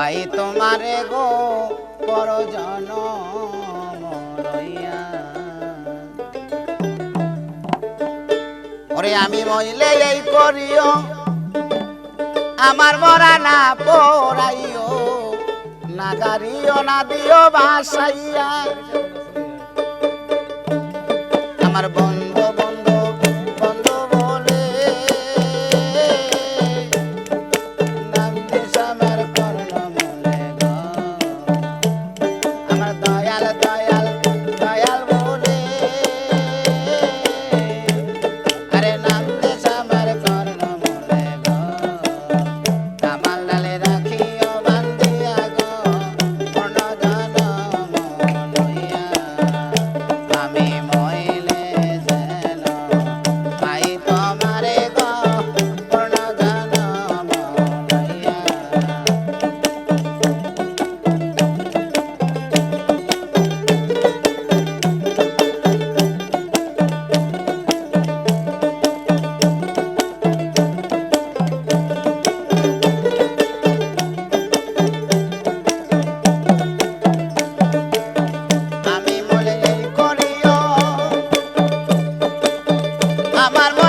পাই তোমারে গো পরজন ওরে আমি মইলে এই করিও, আমার মরা না পড়াইও, না গাড়িও, না দিও, বাসাইয়া। আমার বন amar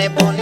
le